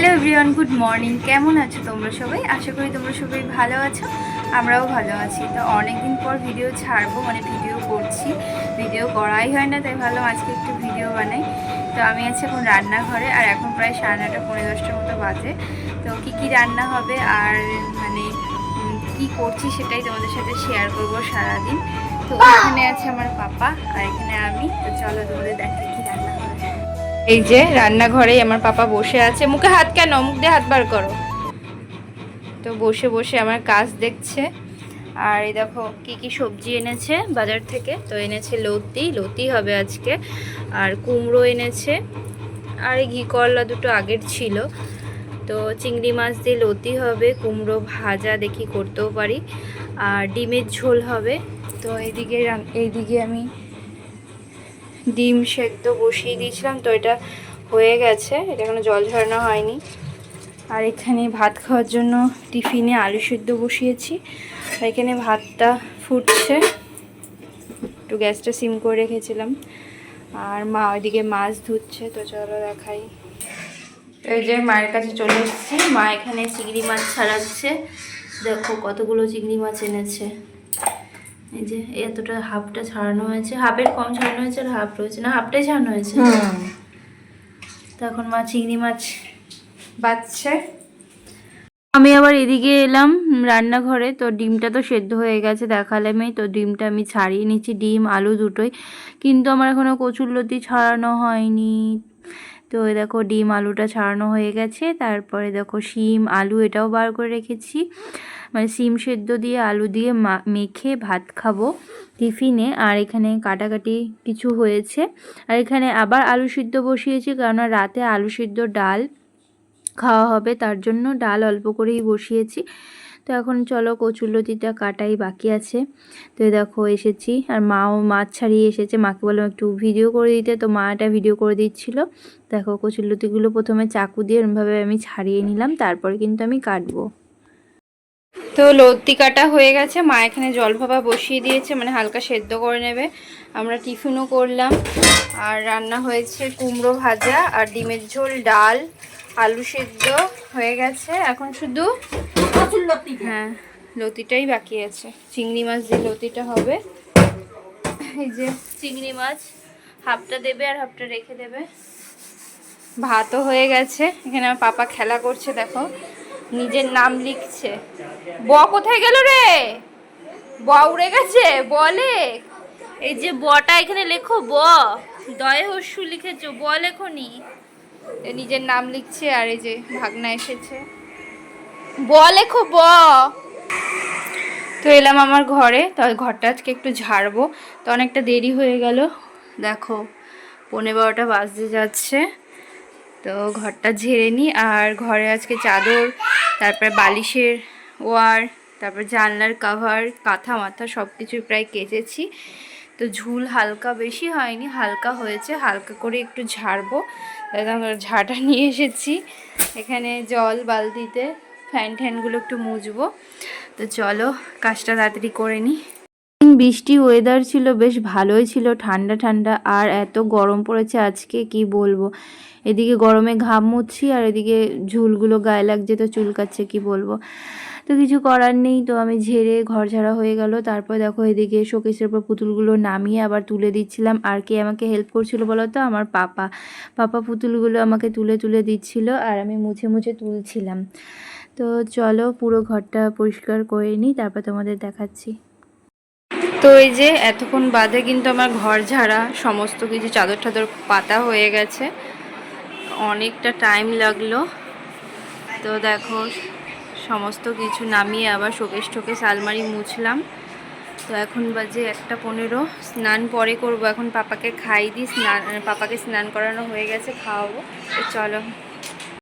Hello everyone good morning কেমন আছো তোমরা সবাই? আশা করি তোমরা সবাই ভালো আছো, আমরাও ভালো আছি। তো অনেকদিন পর ভিডিও ছাড়বো মানে ভিডিও করছি। ভিডিও করাই হয় না, তাই ভাবলাম আজকে একটু ভিডিও বানাই। তো আমি আছি এখন রান্নাঘরে, আর এখন প্রায় সাড়ে নটা পৌনে দশটার মতো বাজে। তো কি কি রান্না হবে, আর মানে কি করছি সেটাই তোমাদের সাথে শেয়ার করব সারাদিন। তো এখানে আছে আমার পাপা, আর এখানে আমি। তো চলো তোমাদের দেখি কি রান্না হবে এই যে রান্নাঘরেই আমার পাপা বসে আছে। মুখে হাত কেন? মুখ দিয়ে হাত বার করো। তো বসে বসে আমার কাজ দেখছে। আর এই দেখো, কি কি সবজি এনেছে বাজার থেকে? তো এনেছে লতি লতি হবে আজকে। আর কুমড়ো এনেছে। আর এই ঘি, করলা দুটো আগের ছিল। তো চিংড়ি মাছ দিয়ে লতি হবে, কুমড়ো ভাজা, দেখি করতেও পারি। আর ডিমের ঝোল হবে। তো এইদিকে এইদিকে আমি ডিম সেদ্ধ বসিয়ে দিয়েছিলাম, তো এটা হয়ে গেছে। এটা এখনও জল ঝরানো হয়নি। আর এখানে ভাত খাওয়ার জন্য টিফিনে আলু সেদ্ধ বসিয়েছি। আর এখানে ভাতটা ফুটছে। একটু গ্যাসটা সিম করে রেখেছিলাম। আর মা ওইদিকে মাছ ধুচ্ছে, তো চলো দেখাই। এই যে মায়ের কাছে চলে এসেছি। মা এখানে চিংড়ি মাছ ছাড়াচ্ছে। দেখো কতগুলো চিংড়ি মাছ এনেছে। এই যে এতটা হাফটা ছাড়ানো হয়েছে হাফের কম ছাড়ানো হয়েছে আর হাফ রয়েছে না হাফটাই ছাড়ানো হয়েছে? তো এখন মা চিংড়ি মাছ বাচ্ছে। আমি আবার এদিকে এলাম রান্নাঘরে তো ডিমটা তো সেদ্ধ হয়ে গেছে দেখালামই। তো ডিমটা আমি ছাড়িয়ে নিচ্ছি ডিম আলু দুটোই। কিন্তু আমার এখনও কচুরলতি ছাড়ানো হয়নি। তো দেখো ডিম আলুটা ছাড়ানো হয়ে গেছে। তারপরে দেখো শিম, আলু এটাও বার করে রেখেছি। মানে সিম সেদ্ধ দিয়ে, আলু দিয়ে মেখে ভাত খাব টিফিনে। আর এখানে কাটাকাটি কিছু হয়েছে। আর এখানে আবার আলু সিদ্ধ বসিয়েছি কেননা রাতে আলু সিদ্ধ ডাল খাওয়া হবে। তার জন্য ডাল অল্প করেই বসিয়েছি। তো এখন চলো কচুরলতিটা কাটাই, বাকি আছে। তো দেখো এসেছি, আর মাও মাছ ছাড়িয়ে এসেছে। মাকে বললাম একটু ভিডিও করে দিতে, তো মা এটা ভিডিও করে দিচ্ছিল। দেখো কচুরলতিগুলো প্রথমে চাকু দিয়ে এরমভাবে আমি ছাড়িয়ে নিলাম, তারপরে কিন্তু আমি কাটবো। তো লতি কাটা হয়ে গেছে, মা এখানে জল ভাপা বসিয়ে দিয়েছে মানে হালকা সেদ্ধ করে নেবে। আমরা টিফিনও করলাম, আর রান্না হয়েছে কুমড়ো ভাজা আর ডিমের ঝোল, ডাল, আলু সেদ্ধ হয়ে গেছে। এখন শুধু হ্যাঁ লতিটাই বাকি আছে। চিংড়ি মাছ দিয়ে লতিটা হবে, এই যে চিংড়ি মাছ, হাফটা দেবে আর হাফটা রেখে দেবে। ভাতও হয়ে গেছে, এখানে আমার পাপা খেলা করছে, দেখো। নিজের নাম লিখছে। ব কোথায় গেল রে? ব উড়ে গেছে, বলে। এই যে বটা এখানে লেখো, ব। দয়ে হস্যু লিখেছো, ব লেখনি। নিজের নাম লিখছে আর এই যে ভাগনা এসেছে। ব লেখো ব। তো এলাম আমার ঘরে, তো ঘরটা আজকে একটু ঝাড়বো। তো অনেকটা দেরি হয়ে গেল। দেখো পনেরো বারোটা বাজতে যাচ্ছে। তো ঘরটা ঝেড়ে নিই আর ঘরে আজকে চাদর, তারপরে বালিশের ওয়ার, তারপর জানলার কাভার কাঁথা মাথা সব কিছু প্রায় কেচেছি। তো ঝুল হালকা বেশি হয়নি, হালকা হয়েছে, হালকা করে একটু ঝাড়বো। ঝাঁটা নিয়ে এসেছি, এখানে জল বালতিতে। ফ্যান ট্যানগুলো একটু মুজবো তো চলো, কাজটা তাড়াতাড়ি করে নিই বৃষ্টি ওয়েদার ছিল, বেশ ভালোই ছিল, ঠান্ডা ঠান্ডা, আর এত গরম পড়েছে আজকে, কি বলব? এদিকে গরমে ঘাম মুছছি আর এদিকে ঝুলগুলো গায়ে লাগছে, তো চুলকাচ্ছে কি বলব? তো কিছু করার নেই, তো আমি ঝেড়ে ঘর ঝাড়া হয়ে গেল। তারপর দেখো, এদিকে শোকেসের উপর পুতুলগুলো নামিয়ে আবার তুলে দিচ্ছিলাম। আর কে আমাকে হেল্প করছিল বলো তো? আমার পাপা। পাপা পুতুলগুলো আমাকে তুলে তুলে দিচ্ছিল, আর আমি মুছে মুছে তুলছিলাম। তো চলো পুরো ঘরটা পরিষ্কার করে নিই, তারপর তোমাদের দেখাচ্ছি। তো এই যে এতক্ষণ বাদে কিন্তু আমার ঘর ঝাড়া, সমস্ত কিছু চাদর টাদর পাতা হয়ে গেছে। অনেকটা টাইম লাগল। তো দেখো, সমস্ত কিছু নামিয়ে আবার শোকেশ টোকেশ আলমারি মুছলাম। তো এখন বাজে একটা পনেরো, স্নান পরে করব। এখন পাপাকে খাই দিই, স্নান, পাপাকে স্নান করানো হয়ে গেছে, খাওয়াবো। তো চলো।